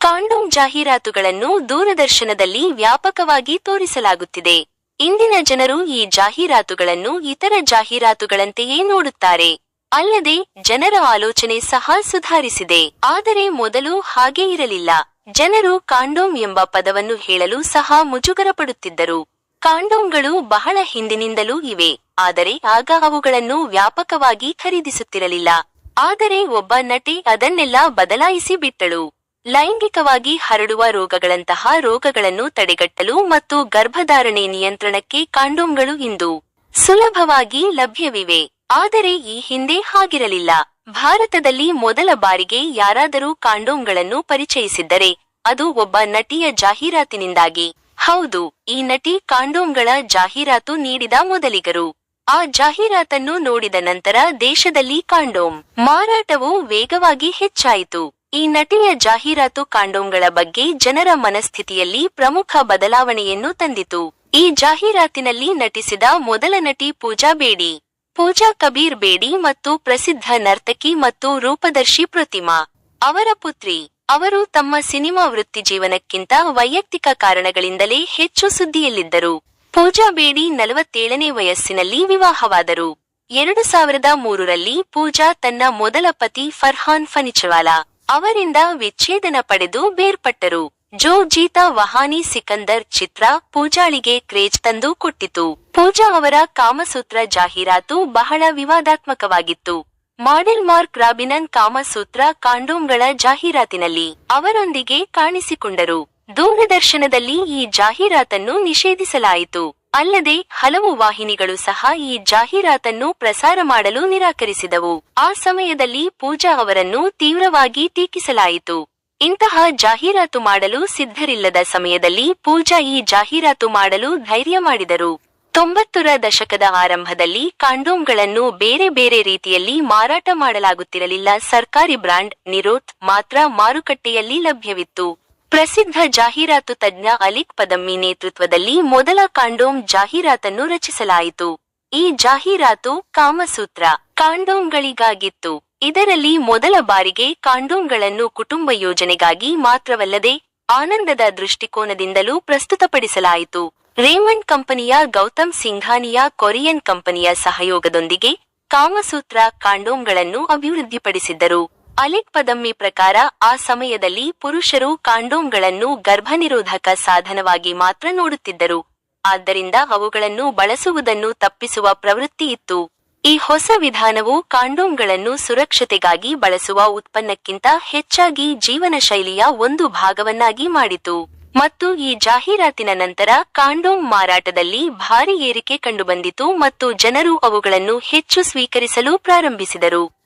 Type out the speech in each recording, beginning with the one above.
Condom ಜಾಹೀರಾತುಗಳನ್ನು ದೂರದರ್ಶನದಲ್ಲಿ ವ್ಯಾಪಕವಾಗಿ ತೋರಿಸಲಾಗುತ್ತಿದೆ. ಇಂದಿನ ಜನರು ಈ ಜಾಹೀರಾತುಗಳನ್ನು ಇತರ ಜಾಹೀರಾತುಗಳಂತೆಯೇ ನೋಡುತ್ತಾರೆ. ಅಲ್ಲದೆ ಜನರ ಆಲೋಚನೆ ಸಹ ಸುಧಾರಿಸಿದೆ. ಆದರೆ ಮೊದಲು ಹಾಗೆ ಇರಲಿಲ್ಲ. ಜನರು ಕಾಂಡೋಮ್ ಎಂಬ ಪದವನ್ನು ಹೇಳಲು ಸಹ ಮುಜುಗರ ಪಡುತ್ತಿದ್ದರು ಕಾಂಡೋಮ್ಗಳು ಬಹಳ ಹಿಂದಿನಿಂದಲೂ ಇವೆ. ಆದರೆ ಆಗ ಅವುಗಳನ್ನು ವ್ಯಾಪಕವಾಗಿ ಖರೀದಿಸುತ್ತಿರಲಿಲ್ಲ. ಆದರೆ ಒಬ್ಬ ನಟಿ ಅದನ್ನೆಲ್ಲ ಬದಲಾಯಿಸಿ ಬಿಟ್ಟಳು ಲೈಂಗಿಕವಾಗಿ ಹರಡುವ ರೋಗಗಳಂತಹ ರೋಗಗಳನ್ನು ತಡೆಗಟ್ಟಲು ಮತ್ತು ಗರ್ಭಧಾರಣೆ ನಿಯಂತ್ರಣಕ್ಕೆ ಕಾಂಡೋಮ್ಗಳು ಇಂದು ಸುಲಭವಾಗಿ ಲಭ್ಯವಿವೆ. ಆದರೆ ಈ ಹಿಂದೆ ಹಾಗಿರಲಿಲ್ಲ. ಭಾರತದಲ್ಲಿ ಮೊದಲ ಬಾರಿಗೆ ಯಾರಾದರೂ ಕಾಂಡೋಮ್ಗಳನ್ನು ಪರಿಚಯಿಸಿದ್ದರೆ, ಅದು ಒಬ್ಬ ನಟಿಯ ಜಾಹೀರಾತಿನಿಂದಾಗಿ. ಹೌದು, ಈ ನಟಿ ಕಾಂಡೋಮ್ಗಳ ಜಾಹೀರಾತು ನೀಡಿದ ಮೊದಲಿಗರು. ಆ ಜಾಹೀರಾತನ್ನು ನೋಡಿದ ನಂತರ ದೇಶದಲ್ಲಿ ಕಾಂಡೋಮ್ ಮಾರಾಟವು ವೇಗವಾಗಿ ಹೆಚ್ಚಾಯಿತು. ಈ ನಟಿಯ ಜಾಹೀರಾತು ಕಾಂಡೋಮ್ಗಳ ಬಗ್ಗೆ ಜನರ ಮನಸ್ಥಿತಿಯಲ್ಲಿ ಪ್ರಮುಖ ಬದಲಾವಣೆಯನ್ನು ತಂದಿತು. ಈ ಜಾಹೀರಾತಿನಲ್ಲಿ ನಟಿಸಿದ ಮೊದಲ ನಟಿ ಪೂಜಾ ಬೇಡಿ. ಪೂಜಾ ಕಬೀರ್ ಬೇಡಿ ಮತ್ತು ಪ್ರಸಿದ್ಧ ನರ್ತಕಿ ಮತ್ತು ರೂಪದರ್ಶಿ ಪ್ರತಿಮಾ. ಅವರ ಪುತ್ರಿ. ಅವರು ತಮ್ಮ ಸಿನಿಮಾ ವೃತ್ತಿ ಜೀವನಕ್ಕಿಂತ ವೈಯಕ್ತಿಕ ಕಾರಣಗಳಿಂದಲೇ ಹೆಚ್ಚು ಸುದ್ದಿಯಲ್ಲಿದ್ದರು. ಪೂಜಾ ಬೇಡಿ ನಲವತ್ತೇಳನೇ ವಯಸ್ಸಿನಲ್ಲಿ ವಿವಾಹವಾದರು. ಎರಡು ಸಾವಿರದ ಮೂರರಲ್ಲಿ ಪೂಜಾ ತನ್ನ ಮೊದಲ ಪತಿ ಫರ್ಹಾನ್ ಫನಿಚವಾಲಾ. ಅವರಿಂದ ವಿಚ್ಛೇದನ ಪಡೆದು ಬೇರ್ಪಟ್ಟರು. ಜೋ ಜೀತಾ ವಹಾನಿ ಸಿಕಂದರ್ ಚಿತ್ರ ಪೂಜಾಳಿಗೆ ಕ್ರೇಜ್ ತಂದು ಕೊಟ್ಟಿತು. ಪೂಜಾ ಅವರ ಕಾಮಸೂತ್ರ ಜಾಹೀರಾತು ಬಹಳ ವಿವಾದಾತ್ಮಕವಾಗಿತ್ತು. ಮಾಡೆಲ್ ಮಾರ್ಕ್ ರಾಬಿನನ್ ಕಾಮಸೂತ್ರ ಕಾಂಡೋಮ್ಗಳ ಜಾಹೀರಾತಿನಲ್ಲಿ ಅವರೊಂದಿಗೆ ಕಾಣಿಸಿಕೊಂಡರು. ದೂರದರ್ಶನದಲ್ಲಿ ಈ ಜಾಹೀರಾತನ್ನು ನಿಷೇಧಿಸಲಾಯಿತು. ಅಲ್ಲದೆ ಹಲವು ವಾಹಿನಿಗಳು ಸಹ ಈ ಜಾಹೀರಾತನ್ನು ಪ್ರಸಾರ ಮಾಡಲು ನಿರಾಕರಿಸಿದವು. ಆ ಸಮಯದಲ್ಲಿ ಪೂಜಾ ಅವರನ್ನು ತೀವ್ರವಾಗಿ ಟೀಕಿಸಲಾಯಿತು. ಇಂತಹ ಜಾಹೀರಾತು ಮಾಡಲು ಸಿದ್ಧರಿಲ್ಲದ ಸಮಯದಲ್ಲಿ ಪೂಜಾ ಈ ಜಾಹೀರಾತು ಮಾಡಲು ಧೈರ್ಯ ಮಾಡಿದರು. ತೊಂಬತ್ತರ ದಶಕದ ಆರಂಭದಲ್ಲಿ ಕಾಂಡೋಮ್ಗಳನ್ನು ಬೇರೆ ಬೇರೆ ರೀತಿಯಲ್ಲಿ ಮಾರಾಟ ಮಾಡಲಾಗುತ್ತಿರಲಿಲ್ಲ. ಸರ್ಕಾರಿ ಬ್ರಾಂಡ್ ನಿರೋತ್ ಮಾತ್ರ ಮಾರುಕಟ್ಟೆಯಲ್ಲಿ ಲಭ್ಯವಿತ್ತು. ಪ್ರಸಿದ್ಧ ಜಾಹೀರಾತು ತಜ್ಞ ಅಲಿಕ್ ಪದಮ್ಮಿ ನೇತೃತ್ವದಲ್ಲಿ ಮೊದಲ ಕಾಂಡೋಮ್ ಜಾಹೀರಾತನ್ನು ರಚಿಸಲಾಯಿತು. ಈ ಜಾಹೀರಾತು ಕಾಮಸೂತ್ರ, ಕಾಂಡೋಮ್ಗಳಿಗಾಗಿತ್ತು. ಇದರಲ್ಲಿ ಮೊದಲ ಬಾರಿಗೆ ಕಾಂಡೋಮ್ಗಳನ್ನು ಕುಟುಂಬ ಯೋಜನೆಗಾಗಿ ಮಾತ್ರವಲ್ಲದೆ ಆನಂದದ ದೃಷ್ಟಿಕೋನದಿಂದಲೂ ಪ್ರಸ್ತುತಪಡಿಸಲಾಯಿತು. ರೇಮಂಡ್ ಕಂಪನಿಯ ಗೌತಮ್ ಸಿಂಘಾನಿಯ ಕೊರಿಯನ್ ಕಂಪನಿಯ ಸಹಯೋಗದೊಂದಿಗೆ ಕಾಮಸೂತ್ರ ಕಾಂಡೋಮ್ಗಳನ್ನು ಅಭಿವೃದ್ಧಿಪಡಿಸಿದ್ದರು. ಅಲಿಕ್ ಪದಮ್ಮಿ ಪ್ರಕಾರ ಆ ಸಮಯದಲ್ಲಿ ಪುರುಷರು ಕಾಂಡೋಮ್ಗಳನ್ನು ಗರ್ಭನಿರೋಧಕ ಸಾಧನವಾಗಿ ಮಾತ್ರ ನೋಡುತ್ತಿದ್ದರು. ಆದ್ದರಿಂದ ಅವುಗಳನ್ನು ಬಳಸುವುದನ್ನು ತಪ್ಪಿಸುವ ಪ್ರವೃತ್ತಿ ಇತ್ತು. ಈ ಹೊಸ ವಿಧಾನವು ಕಾಂಡೋಮ್ಗಳನ್ನು ಸುರಕ್ಷತೆಗಾಗಿ ಬಳಸುವ ಉತ್ಪನ್ನಕ್ಕಿಂತ ಹೆಚ್ಚಾಗಿ ಜೀವನ ಶೈಲಿಯ ಒಂದು ಭಾಗವನ್ನಾಗಿ ಮಾಡಿತು. ಮತ್ತು ಈ ಜಾಹೀರಾತಿನ ನಂತರ ಕಾಂಡೋಮ್ ಮಾರಾಟದಲ್ಲಿ ಭಾರಿ ಏರಿಕೆ ಕಂಡುಬಂದಿತು ಮತ್ತು ಜನರು ಅವುಗಳನ್ನು ಹೆಚ್ಚು ಸ್ವೀಕರಿಸಲು ಪ್ರಾರಂಭಿಸಿದರು.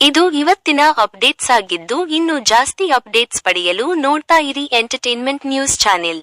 ಇದು ಇವತ್ತಿನ ಅಪ್ಡೇಟ್ಸ್ ಆಗಿದ್ದು ಇನ್ನು ಜಾಸ್ತಿ ಅಪ್ಡೇಟ್ಸ್ ಪಡೆಯಲು ನೋಡ್ತಾ ಇರಿ ಎಂಟರ್ಟೈನ್ಮೆಂಟ್ ನ್ಯೂಸ್ ಚಾನೆಲ್